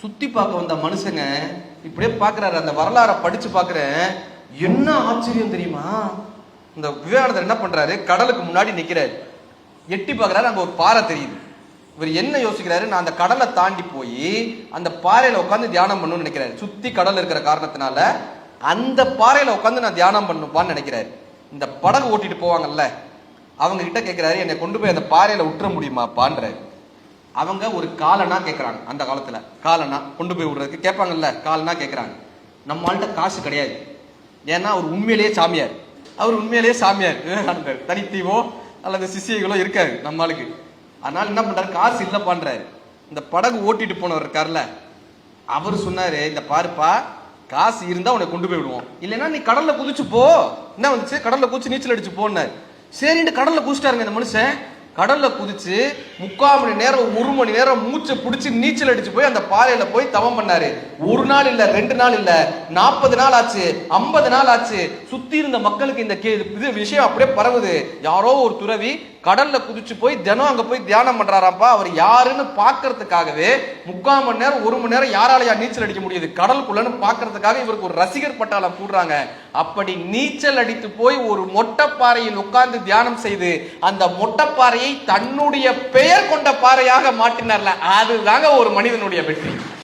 சுத்தி பார்க்க வந்த மனுஷங்க இப்படியே பாக்குறாரு அந்த வரலாறை படிச்சு பாக்குறேன் என்ன ஆச்சரியம் தெரியுமா? இந்த விவேகானந்தர் என்ன பண்றாரு? கடலுக்கு முன்னாடி நிக்கிறாரு. எட்டி பார்க்குறாரு அங்க ஒரு பாறை தெரியுது. இவர் என்ன யோசிக்கிறாரு? நான் அந்த கடலை தாண்டி போய் அந்த பாறையில உட்காந்து தியானம் பண்ணணும்னு நினைக்கிறாரு. சுத்தி கடல் இருக்கிற காரணத்தினால அந்த பாறையில உட்காந்து நான் தியானம் பண்ணுப்பான்னு நினைக்கிறாரு. இந்த படகு ஓட்டிட்டு போவாங்கல்ல அவங்க கிட்ட கேட்கிறாரு என்னை கொண்டு போய் அந்த பாறையில விட்டுற முடியுமாப்பான்றாரு. அவங்க ஒரு காலனா கேட்குறாங்க அந்த காலத்தில். காலனா கொண்டு போய் விடுறதுக்கு கேட்பாங்கல்ல காலனா கேட்குறாங்க நம்மள்கிட்ட காசு கிடையாது. ஏன்னா அவர் உண்மையிலேயே சாமியார். அவர் உண்மையிலேயே சாமியார். விவேகானந்தர் தனித்தீவோ அல்லது சிசியங்களோ இருக்காரு நம்ம ஆளுக்கு அதனால என்ன பண்றாரு? காசு இல்லை பண்ணுறாரு இந்த படகு ஓட்டிட்டு போனவர் இருக்கார்ல அவர் சொன்னாரு இந்த பாருப்பா காசு இருந்தா உன்னை கொண்டு போய் விடுவோம். இல்லைன்னா நீ கடல்ல குதிச்சு போ. என்ன வந்துச்சு? கடல்ல குதிச்சு நீச்சல் அடிச்சு போனார் சரின்ட்டு கடல்ல குதிச்சிட்டாருங்க இந்த மனுஷன். கடல்ல குதிச்சு முக்கால் மணி நேரம் ஒரு மணி நேரம் மூச்சை பிடிச்சி நீச்சல் அடிச்சு போய் அந்த பாறையில போய் தவம் பண்ணாரு. ஒரு நாள் இல்ல ரெண்டு நாள் இல்ல நாற்பது நாள் ஆச்சு ஐம்பது நாள் ஆச்சு. சுத்தி இருந்த மக்களுக்கு இந்த கே- இது விஷயம் அப்படியே பரவுது. யாரோ ஒரு துறவி கடல்ல குதிச்சு போய் தினம் அங்க போய் தியானம் பண்றாராப்பா அவர் யாருன்னு பாக்குறதுக்காகவே முக்கால் மணி நேரம் ஒரு மணி நேரம் யாராலயா நீச்சல் அடிக்க முடியுது? கடலுக்குள்ளன்னு பாக்குறதுக்காக இவருக்கு ஒரு ரசிகர் பட்டாளம் கூடுறாங்க. அப்படி நீச்சல் அடித்து போய் ஒரு மொட்டைப்பாறையில் உட்கார்ந்து தியானம் செய்து அந்த மொட்டைப்பாறையை தன்னுடைய பெயர் கொண்ட பாறையாக மாற்றினார்ல. அதுதாங்க ஒரு மனிதனுடைய வெற்றி.